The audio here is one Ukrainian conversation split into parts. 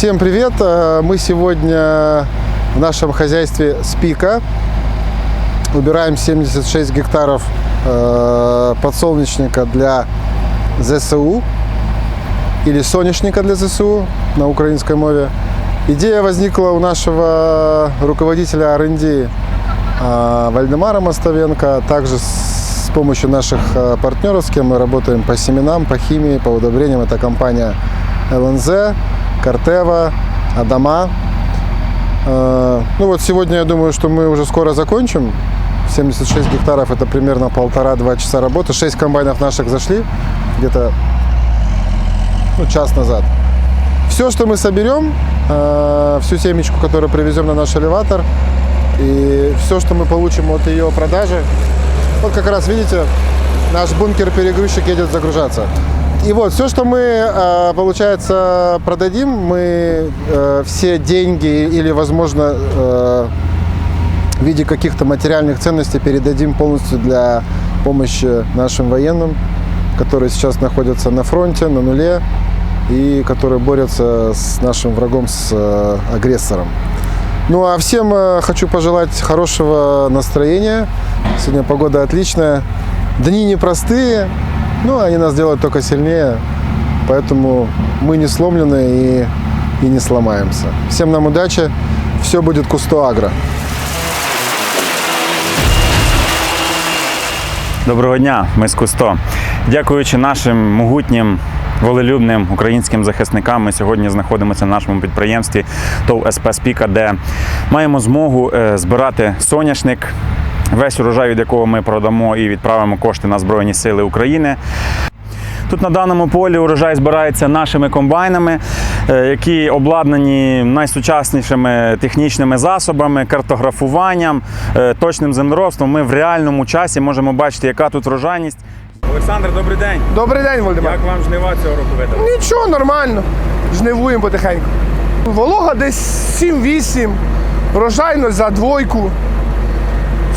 Всем привет! Э, Мы сегодня в нашем хозяйстве Спика убираем 76 гектаров э, подсолнечника для ЗСУ или соняшника для ЗСУ на украинской мове. Идея возникла у нашего руководителя R&D э, Вальдемара Мостовенко, также с помощью наших партнеров, с кем мы работаем по семенам, по химии, по удобрениям. Это компания ЛНЗ, Картева, Адама. Э, Ну вот сегодня я думаю, что мы уже скоро закончим. 76 гектаров это примерно полтора-два часа работы. 6 комбайнов наших зашли где-то ну, час назад. Все, что мы соберем, э, всю семечку, которую привезем на наш элеватор, и все, что мы получим от ее продажи, вот как раз видите, наш бункер-перегрузчик едет загружаться. И вот все, что мы, э, получается, продадим, мы э, все деньги или, возможно, э, в виде каких-то материальных ценностей передадим полностью для помощи нашим военным, которые сейчас находятся на фронте, на нуле, и которые борются с нашим врагом, с агрессором. Ну а всем хочу пожелать хорошего настроения. Сегодня погода отличная. Дни непростые, но они нас делают только сильнее. Поэтому мы не сломлены и, и не сломаемся. Всем нам удачи. Все будет Кусто Агро. Доброго дня, ми з Кусто. Дякуючи нашим могутнім. Волелюбним українським захисникам ми сьогодні знаходимося на нашому підприємстві ТОВ СП Спіка, де маємо змогу е, збирати соняшник, весь урожай, від якого ми продамо і відправимо кошти на Збройні Сили України. Тут на даному полі урожай збирається нашими комбайнами, е, які обладнані найсучаснішими технічними засобами, картографуванням, е, точним землеробством. Ми в реальному часі можемо бачити, яка тут врожайність. Олександр, добрий день. Добрий день, Володимир. Як вам жнива цього року видали? Нічого, нормально. Жнивуємо потихеньку. Волога десь 7-8, врожайність за двойку.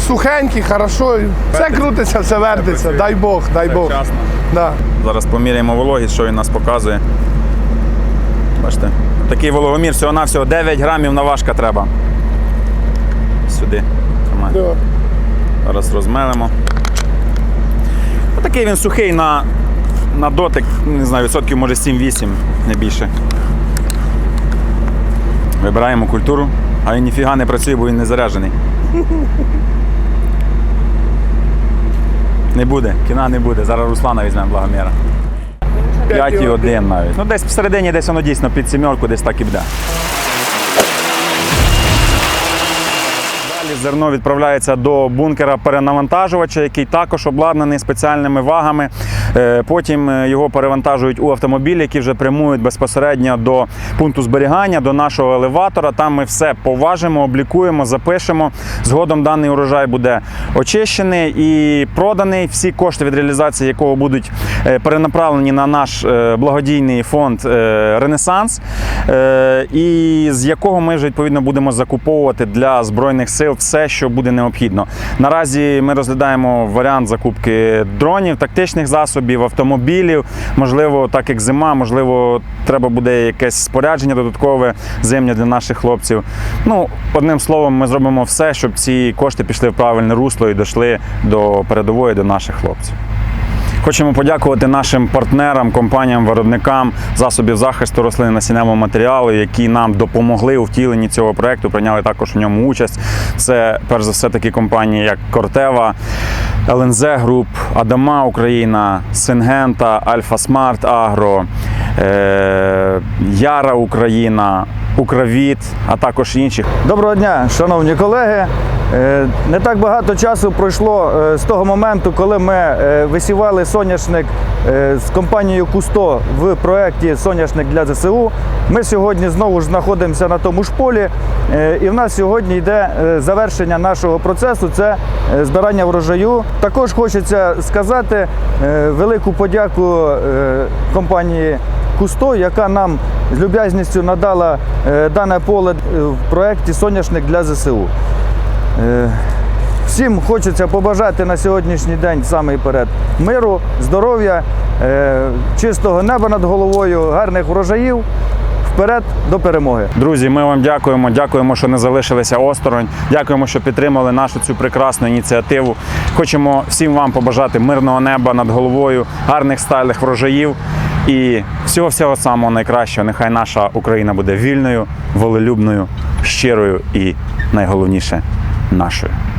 Сухенький, хорошо. Все крутиться, все вертиться. Дай Бог, дай Бог. вчасно. Да. Зараз поміряємо вологість, що він нас показує. Бачите, такий вологомір, всього-навсього 9 грамів наважка треба. Сюди. Да. Зараз розмелимо. Такий він сухий на, на дотик, не знаю, відсотків може 7-8, не більше. Вибираємо культуру, а він ніфіга не працює, бо він не заряджений. Не буде, кіна не буде. Зараз Руслана візьмемо благоміра. 5,1 навіть. Ну десь всередині, десь воно дійсно під сімерку, десь так і буде. Далі зерно відправляється до бункера перенавантажувача, який також обладнаний спеціальними вагами. Е, Потім е, його перевантажують у автомобілі, які вже прямують безпосередньо до пункту зберігання, до нашого елеватора. Там ми все поважимо, облікуємо, запишемо. Згодом даний урожай буде очищений і проданий. Всі кошти від реалізації якого будуть е, перенаправлені на наш благодійний фонд Ренесанс, і з якого ми вже відповідно будемо закуповувати для збройних сил все, що буде необхідно. Наразі ми розглядаємо варіант закупки дронів, тактичних засобів, автомобілів. Можливо, так як зима, можливо, треба буде якесь спорядження додаткове зимнє для наших хлопців. Ну, одним словом, ми зробимо все, щоб ці кошти пішли в правильне русло і дійшли до передової, до наших хлопців. Хочемо подякувати нашим партнерам, компаніям, виробникам засобів захисту рослин насінневого матеріалу, які нам допомогли у втіленні цього проекту, прийняли також у ньому участь. Це перш за все такі компанії, як Кортева, ЛНЗ Груп, Адама Україна, Сингента, Альфа Смарт Агро, Яра Україна, Укравіт, а також інші. Доброго дня, шановні колеги. Е, Не так багато часу пройшло е, з того моменту, коли ми е, висівали соняшник з компанією Кусто в проєкті Соняшник для ЗСУ. Ми сьогодні знову ж знаходимося на тому ж полі, і в нас сьогодні йде завершення нашого процесу це збирання врожаю. Також хочеться сказати велику подяку компанії Кусто, яка нам з люб'язністю надала дане поле в проєкті Соняшник для ЗСУ. Е, Всім хочеться побажати на сьогоднішній день саме перед миру, здоров'я, е, чистого неба над головою, гарних врожаїв. вперед до перемоги. Друзі, ми вам дякуємо. Дякуємо, що не залишилися осторонь. Дякуємо, що підтримали нашу цю прекрасну ініціативу. Хочемо всім вам побажати мирного неба над головою, гарних сталих врожаїв і всього всього самого найкращого. Нехай наша Україна буде вільною, волелюбною, щирою і найголовніше naszych.